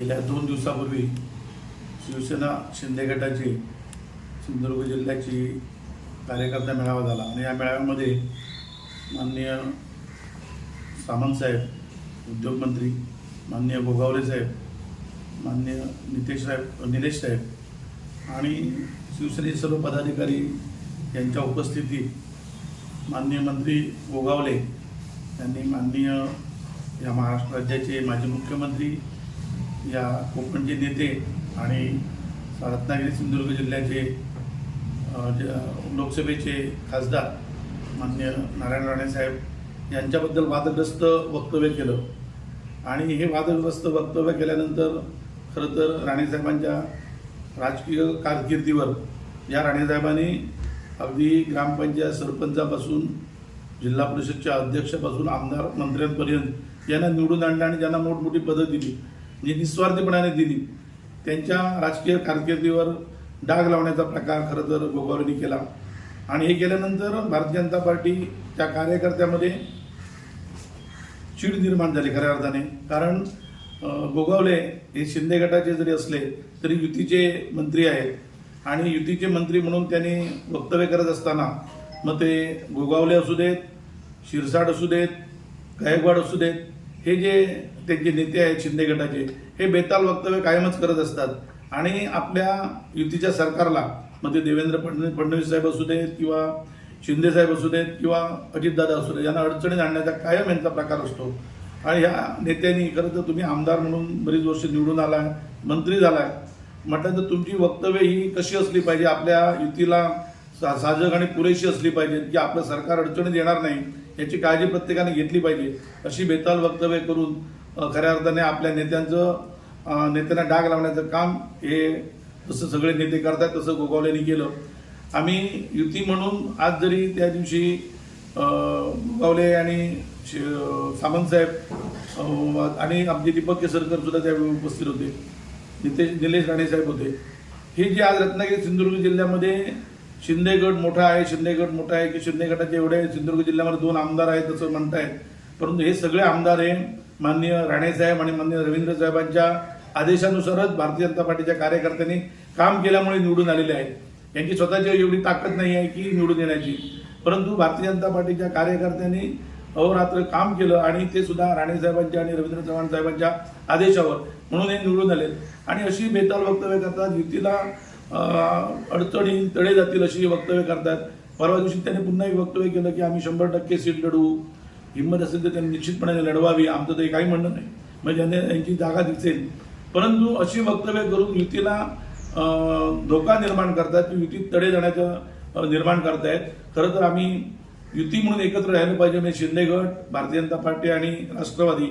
गेल्या दोन दिवसापूर्वी शिवसेना शिंदे गटाची सिंधुदुर्ग जिल्ह्याची कार्यकर्ता मेळावा झाला. आणि या मेळाव्यामध्ये माननीय सामंतसाहेब उद्योगमंत्री माननीय गोगावले साहेब माननीय नितेश साहेब निलेश साहेब आणि शिवसेनेचे सर्व पदाधिकारी यांच्या उपस्थितीत माननीय मंत्री गोगावले यांनी माननीय या महाराष्ट्र राज्याचे माजी मुख्यमंत्री या कोकणचे नेते आणि रत्नागिरी सिंधुदुर्ग जिल्ह्याचे लोकसभेचे खासदार मान्य नारायण राणे साहेब यांच्याबद्दल वादग्रस्त वक्तव्य केलं. आणि हे वादग्रस्त वक्तव्य केल्यानंतर खरं तर राणेसाहेबांच्या राजकीय कारकिर्दीवर या राणेसाहेबांनी अगदी ग्रामपंचायत सरपंचापासून जिल्हा परिषदच्या अध्यक्षापासून आमदार मंत्र्यांपर्यंत यांना निवडून आणलं आणि ज्यांना मोठमोठी पदं दिली. जी निस्वार्थीपणाने दिली त्यांच्या राजकीय कारकिर्दीवर डाग लावण्याचा प्रकार खरं तर गोगावलेंनी केला. आणि हे केल्यानंतर भारतीय जनता पार्टीच्या कार्यकर्त्यामध्ये चीड निर्माण झाली खऱ्या अर्थाने. कारण गोगावले हे शिंदे गटाचे जरी असले तरी युतीचे मंत्री आहेत. आणि युतीचे मंत्री म्हणून त्यांनी वक्तव्य करत असताना मग ते गोगावले असू देत शिरसाट असू देत गायकवाड असू देत हे जे त्यांचे नेते आहेत शिंदे गटाचे हे बेताल वक्तव्य कायमच करत असतात. आणि आपल्या युतीच्या सरकारला मग ते देवेंद्र फडणवीस फडणवीस साहेब असू देत किंवा शिंदे साहेब असू देत किंवा अजितदादा असू देत यांना अडचणीत आणण्याचा कायम यांचा प्रकार असतो. आणि ह्या नेत्यांनी खरं तर तुम्ही आमदार म्हणून बरीच वर्ष निवडून आलाय मंत्री झालाय. म्हटलं तर तुमची वक्तव्य ही कशी असली पाहिजे? आपल्या युतीला सा- साजक आणि पुरेशी असली पाहिजे की आपलं सरकार अडचणीत येणार नाही. याची काळजी प्रत्येकाने घेतली पाहिजे. अशी बेताल वक्तव्य करून खऱ्या अर्थाने आपल्या नेत्यांचं नेत्यांना डाग लावण्याचं काम हे जसं सगळे नेते करतात तसं गोगावलेने केलं. आम्ही युती म्हणून आज जरी त्या दिवशी गोगावले आणि सामंतसाहेब सामंत साहेब आणि आमचे दीपक केसरकर सुद्धा त्यावेळी उपस्थित होते. नितेश निलेश राणे साहेब होते. हे जे आज रत्नागिरी सिंधुदुर्ग जिल्ह्यामध्ये शिंदे गट मोठा आहे शिंदे गट मोठा आहे की शिंदे गटाचे एवढे सिंधुदुर्ग जिल्ह्यामध्ये दोन आमदार आहेत असं म्हणतायत. परंतु हे सगळे आमदार हे माननीय राणेसाहेब आणि माननीय रवींद्र साहेबांच्या आदेशानुसारच भारतीय जनता पार्टीच्या कार्यकर्त्यांनी काम केल्यामुळे निवडून आलेले आहेत. यांची स्वतःची एवढी ताकद नाही आहे की निवडून येण्याची. परंतु भारतीय जनता पार्टीच्या कार्यकर्त्यांनी अहोरात्र काम केलं आणि ते सुद्धा राणेसाहेबांच्या आणि रवींद्र चव्हाण साहेबांच्या आदेशावर म्हणून हे निवडून आले आणि अशी बेताल वक्तव्य करतात युतीला अडचणी तडे जातील अशी वक्तव्य करतात. परवा दिवशी त्यांनी पुन्हा एक वक्तव्य केलं की आम्ही शंभर टक्के सीट लढवू हिंमत असेल तर त्यांनी निश्चितपणे लढवावी. आमचं तरी काही म्हणणं नाही. म्हणजे त्यांनी यांची जागा दिसेल. परंतु अशी वक्तव्य करून युतीला धोका निर्माण करतात की युतीत तडे जाण्याचं निर्माण करतायत. खरं तर आम्ही युती म्हणून एकत्र राहिलं पाहिजे म्हणजे शिंदे गट भारतीय जनता पार्टी आणि राष्ट्रवादी.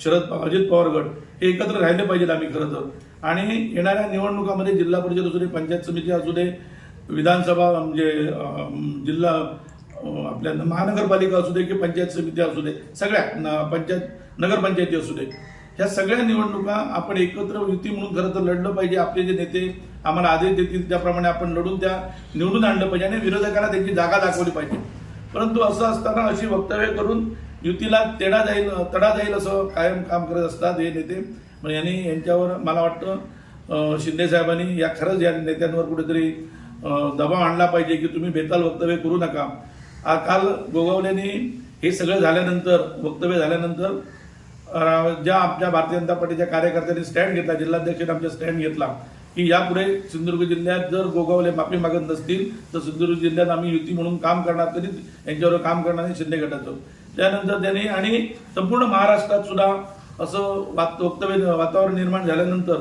शरद पवार अजित पवार गट हे एकत्र राहिले पाहिजेत आम्ही खरं तर. आणि येणाऱ्या निवडणुकामध्ये जिल्हा परिषद असू दे पंचायत समिती असू दे विधानसभा म्हणजे जिल्हा आपल्या महानगरपालिका असू दे की पंचायत समिती असू दे सगळ्या न- पंचायत नगरपंचायती असू दे ह्या सगळ्या निवडणुका आपण एकत्र युती म्हणून खरं तर लढलं पाहिजे. आपले जे नेते आम्हाला आदेश देतील त्याप्रमाणे आपण लढून त्या निवडून आणलं पाहिजे आणि विरोधकांना त्यांची जागा दाखवली पाहिजे. परंतु असं असताना अशी वक्तव्य करून युतीला तेडा जाईल तडा जाईल असं कायम काम करत असतात हे नेते. मग यांनी यांच्यावर मला वाटतं शिंदे साहेबांनी या खरंच या नेत्यांवर कुठेतरी दबाव आणला पाहिजे की तुम्ही बेताल वक्तव्य करू नका. आ- काल गोगावलेनी हे सगळं झाल्यानंतर वक्तव्य झाल्यानंतर ज्या आमच्या भारतीय जनता पार्टीच्या कार्यकर्त्यांनी स्टँड घेतला जिल्हाध्यक्षांनी आमच्या स्टँड घेतला की यापुढे सिंधुदुर्ग जिल्ह्यात जर गोगावले माफी मागत नसतील तर सिंधुदुर्ग जिल्ह्यात आम्ही युती म्हणून काम करणार तरी यांच्यावर काम करणार नाही शिंदे गटाचं. त्यानंतर त्यांनी आणि संपूर्ण महाराष्ट्रात सुद्धा असं वात- वक्तव्य वातावरण निर्माण झाल्यानंतर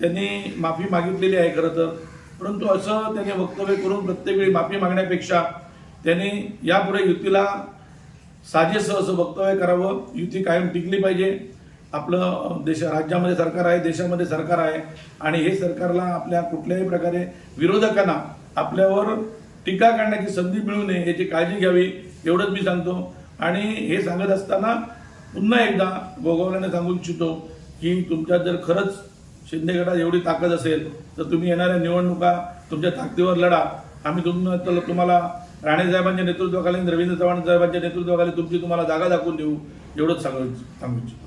त्यांनी माफी मागितलेली आहे खरं तर. परंतु असं त्यांनी वक्तव्य करून प्रत्येक वेळी माफी मागण्यापेक्षा त्यांनी यापुढे युतीला साजेसं असं वक्तव्य करावं. युती कायम टिकली पाहिजे. आपलं देश राज्यामध्ये सरकार आहे देशामध्ये सरकार आहे आणि हे सरकारला आपल्या कुठल्याही प्रकारे विरोधकांना आपल्यावर टीका करण्याची संधी मिळू नये याची काळजी घ्यावी एवढंच मी सांगतो. आणि हे सांगत असताना पुन्हा एकदा गोगावल्याने सांगू इच्छितो की तुमच्यात जर खरंच शिंदे गटात एवढी ताकद असेल तर तुम्ही येणाऱ्या निवडणुका तुमच्या ताकदीवर लढा. आम्ही तुम तुम्हाला राणेसाहेबांच्या नेतृत्वाखाली रवींद्र चव्हाण साहेबांच्या नेतृत्वाखाली तुमची तुम्हाला जागा दाखवून देऊ एवढंच सांगू सांगू इच्छितो.